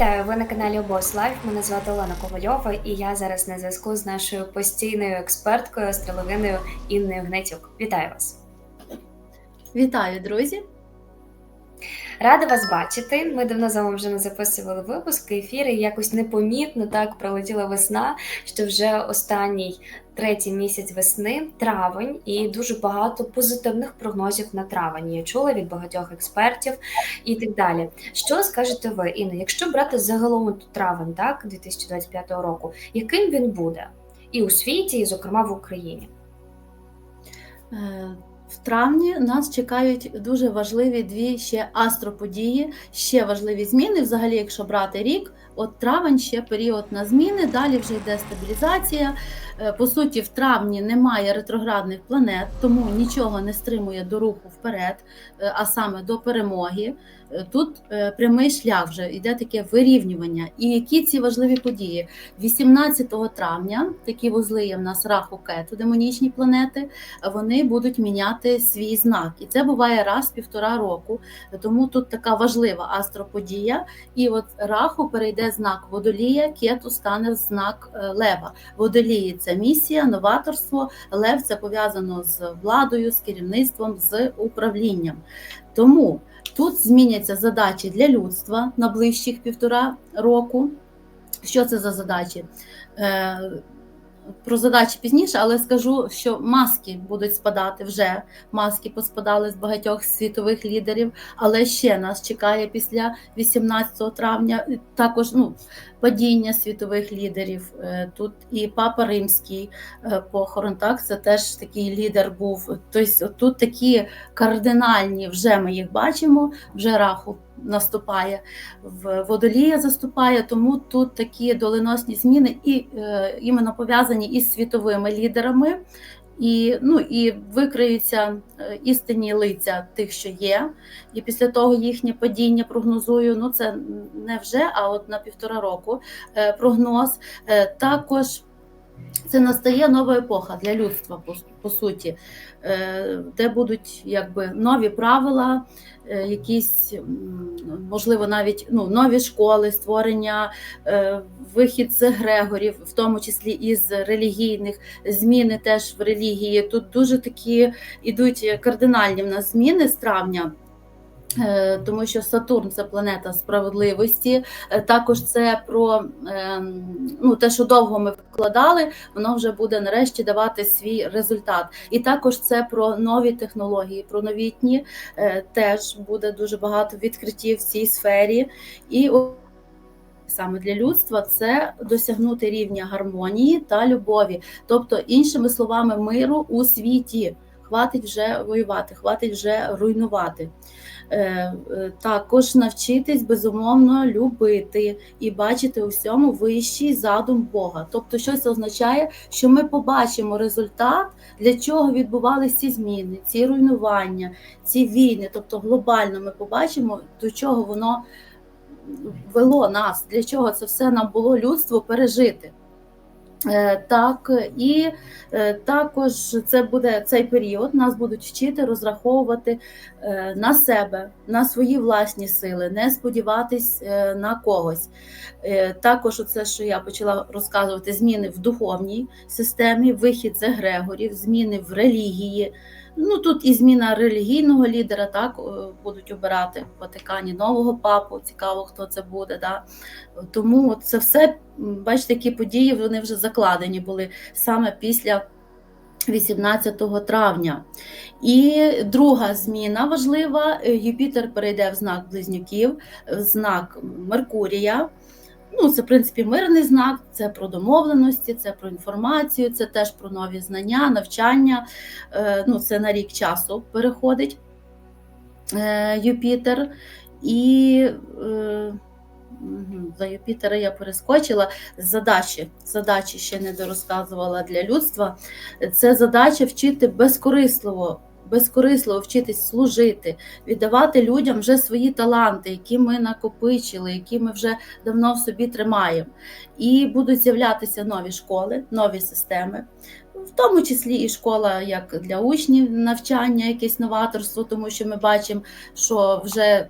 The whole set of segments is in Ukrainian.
Вітаю, ви на каналі Обос Лайф. Мене звати Олена Ковальова, і я зараз на зв'язку з нашою постійною експерткою, астрологиною Інною Гнатюк. Вітаю вас! Вітаю, друзі! Рада вас бачити. Ми давно з вами вже не записували випуски, ефіри. Якось непомітно так пролетіла весна, що вже останній третій місяць весни, травень, і дуже багато позитивних прогнозів на травень. Я чула від багатьох експертів і так далі. Що скажете ви, Інна, якщо брати загалом травень, так 2025 року, яким він буде і у світі, і зокрема в Україні? В травні нас чекають дуже важливі дві ще астроподії, ще важливі зміни. Взагалі, якщо брати рік, от травень ще період на зміни, далі вже йде стабілізація. Е, По суті, в травні немає ретроградних планет, тому нічого не стримує до руху вперед, е, а саме до перемоги. Е, Тут прямий шлях вже йде таке вирівнювання. І які ці важливі події? 18 травня такі вузли є в нас раху кету, демонічні планети, вони будуть міняти свій знак. І це буває раз в півтора року. Тому тут така важлива астроподія. І от раху перейде знак водолія, кету стане знак лева. Водолії це місія, новаторство, лев це пов'язано з владою, з керівництвом, з управлінням. Тому тут зміняться задачі для людства на ближчих півтора року. Що це за задачі? Е, Про задачі пізніше, але скажу, що маски будуть спадати вже. Маски поспадали з багатьох світових лідерів, але ще нас чекає після 18 травня також ну, падіння світових лідерів. Е, Тут і Папа Римський е, похорон, так, це теж такий лідер був. Тобто тут такі кардинальні вже ми їх бачимо, вже раху наступає, в водолія заступає, тому тут такі доленосні зміни і е, іменно пов'язані із світовими лідерами. І ну і викриються е, істинні лиця тих, що є, і після того їхнє падіння прогнозую. Ну це не вже, а от на півтора року е, прогноз. Е, Також це настає нова епоха для людства, по, по суті, е, де будуть якби нові правила, е, якісь можливо навіть ну, нові школи, створення, е, вихід з егрегорів, в тому числі із релігійних зміни теж в релігії. Тут дуже такі ідуть кардинальні в нас зміни з травня. Е, Тому що Сатурн це планета справедливості. Е, Також це про ем, ну, те, що довго ми вкладали, воно вже буде нарешті давати свій результат. І також це про нові технології, про новітні Е, теж буде дуже багато відкриттів в цій сфері. І саме для людства це досягнути рівня гармонії та любові, тобто, іншими словами, миру у світі. Хватить вже воювати, хватить вже руйнувати. Е, е, Також навчитись безумовно любити і бачити у всьому вищий задум Бога. Тобто, що це означає, що ми побачимо результат, для чого відбувалися ці зміни, ці руйнування, ці війни. Тобто, глобально ми побачимо, до чого воно вело нас, для чого це все нам було людство пережити. Е, Так, і е, також це буде цей період, нас будуть вчити розраховувати е, на себе, на свої власні сили, не сподіватись на когось. Також це, що я почала розказувати, зміни в духовній системі, вихід з егрегорів, зміни в релігії. Ну тут і зміна релігійного лідера, так е, будуть обирати в Ватикані нового папу. Цікаво, хто це буде. Да? Тому це все, бачите, які події вони вже закладені були саме після 18 травня. І друга зміна важлива: е, Юпітер перейде в знак близнюків, в знак Меркурія. Ну, це, в принципі, мирний знак, це про домовленості, це про інформацію, це теж про нові знання, навчання. Е, Ну, це на рік часу переходить е, Юпітер. І е, за Юпітера я перескочила. Задачі, задачі ще не дорозказувала для людства. Це задача вчити безкорисливо. Безкорисливо вчитись служити, віддавати людям вже свої таланти, які ми накопичили, які ми вже давно в собі тримаємо. І будуть з'являтися нові школи, нові системи, в тому числі і школа як для учнів навчання, якесь новаторство, тому що ми бачимо, що вже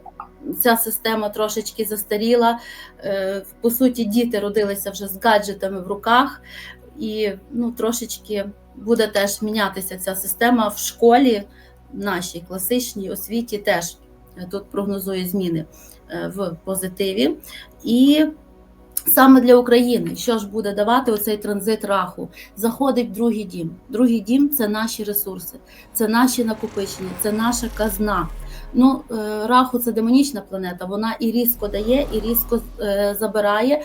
ця система трошечки застаріла. Е, По суті, діти родилися вже з гаджетами в руках, і ну, трошечки буде теж мінятися ця система в школі, нашій класичній освіті теж е, тут прогнозує зміни е, в позитиві. І саме для України, що ж буде давати оцей транзит раху, заходить другий дім. Другий дім це наші ресурси, це наші накопичення, це наша казна. Ну, е, раху це демонічна планета. Вона і різко дає, і різко забирає,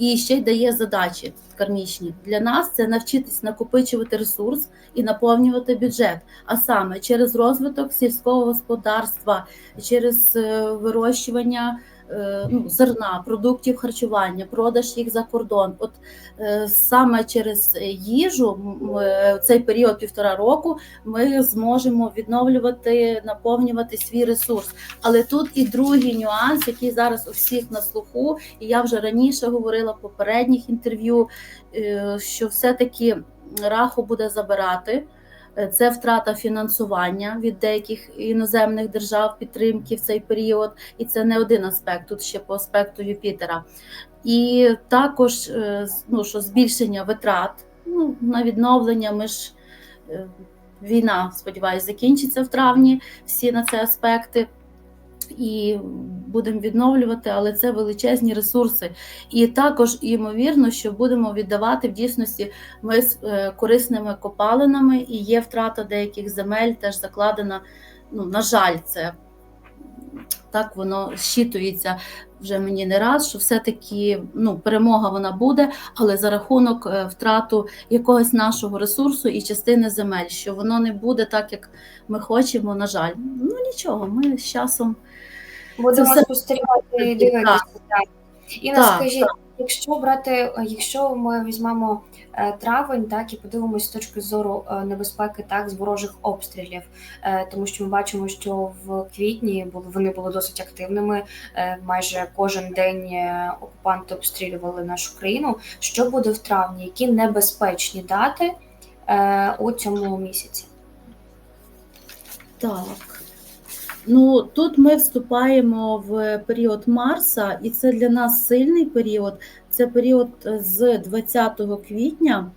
і ще й дає задачі кармічні. Для нас це навчитись накопичувати ресурс і наповнювати бюджет, а саме через розвиток сільського господарства, через е, вирощування ну, зерна, продуктів харчування, продаж їх за кордон. От е, саме через їжу м, е, цей період півтора року ми зможемо відновлювати, наповнювати свій ресурс. Але тут і другий нюанс, який зараз у всіх на слуху, і я вже раніше говорила в попередніх інтерв'ю, е, що все-таки раху буде забирати. Е, Це втрата фінансування від деяких іноземних держав підтримки в цей період, і це не один аспект, тут ще по аспекту Юпітера. І також е, ну, що збільшення витрат ну, на відновлення. Ми ж е, війна, сподіваюся, закінчиться в травні. Всі на це аспекти. І будемо відновлювати, але це величезні ресурси. І також ймовірно, що будемо віддавати в дійсності ми з е, корисними копалинами, і є втрата деяких земель, теж закладена. Ну, на жаль, це так воно щитується вже мені не раз, що все-таки ну, перемога вона буде, але за рахунок е, втрату якогось нашого ресурсу і частини земель, що воно не буде так, як ми хочемо, на жаль. Ну нічого, ми з часом. Будемо все- спостерігати і Так. дивитися. Так. Інна, Так, скажіть, якщо брати, якщо ми візьмемо е, травень, так і подивимось з точки зору е, небезпеки, так з ворожих обстрілів, е, тому що ми бачимо, що в квітні вони були досить активними. Майже кожен день окупанти обстрілювали нашу країну. Що буде в травні? Які небезпечні дати у цьому місяці? Так. Ну тут ми вступаємо в період Марса, і це для нас сильний період. Це період з 20 квітня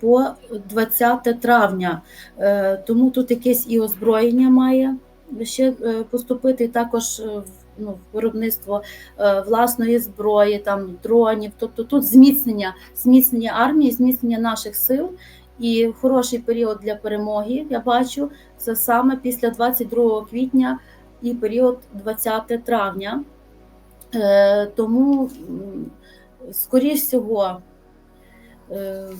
по 20 травня. Е, Тому тут якесь і озброєння має ще е, поступити, також е, ну, виробництво е, власної зброї, там дронів. Тобто тут зміцнення, зміцнення армії, зміцнення наших сил. І хороший період для перемоги, я бачу, це саме після 22 квітня і період 20 травня. Е, тому, скоріш всього, е,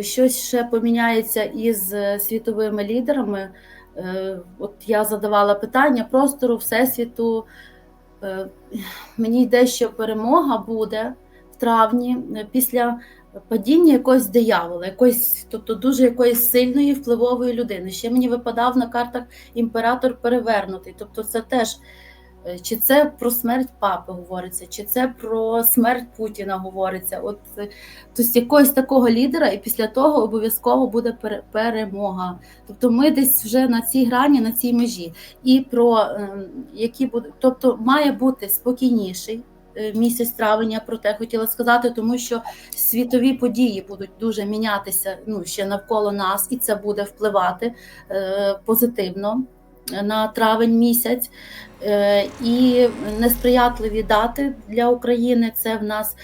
щось ще поміняється із е, світовими лідерами. От я задавала питання простору, Всесвіту. Мені йде, що перемога буде в травні після падіння якогось диявола, якоїсь, тобто дуже якоїсь сильної впливової людини. Ще мені випадав на картах імператор перевернутий. Тобто, це теж е, чи це про смерть папи говориться, чи це про смерть Путіна говориться. От е, тобто якогось такого лідера, і після того обов'язково буде пере- перемога. Тобто ми десь вже на цій грані, на цій межі. І про ем, які будуть, тобто має бути спокійніший місяць травня, про те хотіла сказати, тому що світові події будуть дуже мінятися ну, ще навколо нас, і це буде впливати е, позитивно на травень місяць. Е, і несприятливі дати для України це в нас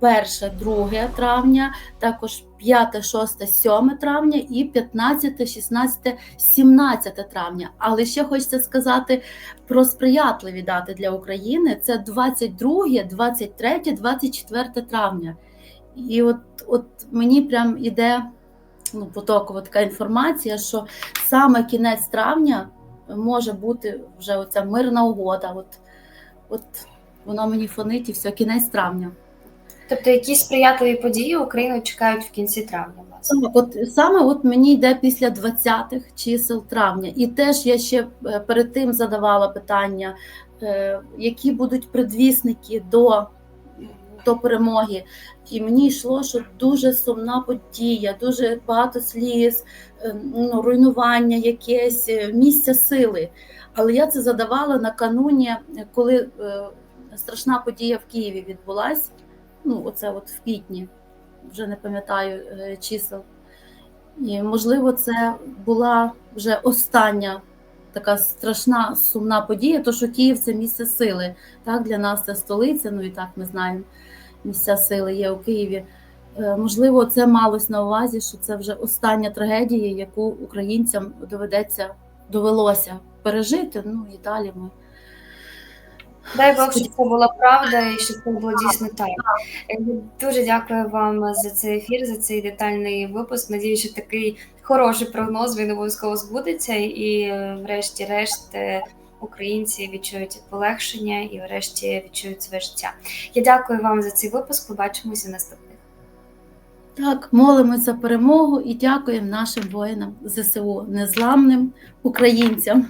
1, 2 травня, також 5, 6, 7 травня і 15, 16, 17 травня. Але ще хочеться сказати про сприятливі дати для України: це 22, 23, 24 травня. І от, от мені прям іде ну, потокова така інформація, що саме кінець травня може бути вже оця мирна угода. От, от воно мені фонить і все, кінець травня. Тобто, якісь сприятливі події Україну чекають в кінці травня, власне. От саме от мені йде після 20-х чисел травня. І теж я ще е, перед тим задавала питання, е, які будуть предвісники до до перемоги. І мені йшло, що дуже сумна подія, дуже багато сліз, е, ну, руйнування, якесь е, місця сили. Але я це задавала накануні, коли е, страшна подія в Києві відбулась. Ну, оце от в квітні, вже не пам'ятаю чисел. І, можливо, це була вже остання така страшна сумна подія, то що Київ це місце сили. Так, для нас це столиця, ну і так ми знаємо, місця сили є у Києві. Е, Можливо, це малось на увазі, що це вже остання трагедія, яку українцям доведеться довелося пережити. Ну і далі ми Дай Бог, щоб це була правда і щоб це було дійсно так. Е, Дуже дякую вам за цей ефір, за цей детальний випуск. Надію, що такий хороший прогноз він обов'язково збудеться, і е, врешті-решт е, українці відчують полегшення і врешті відчують своє життя. Я дякую вам за цей випуск. Побачимося наступних. так молимось за перемогу і дякуємо нашим воїнам ЗСУ, незламним українцям.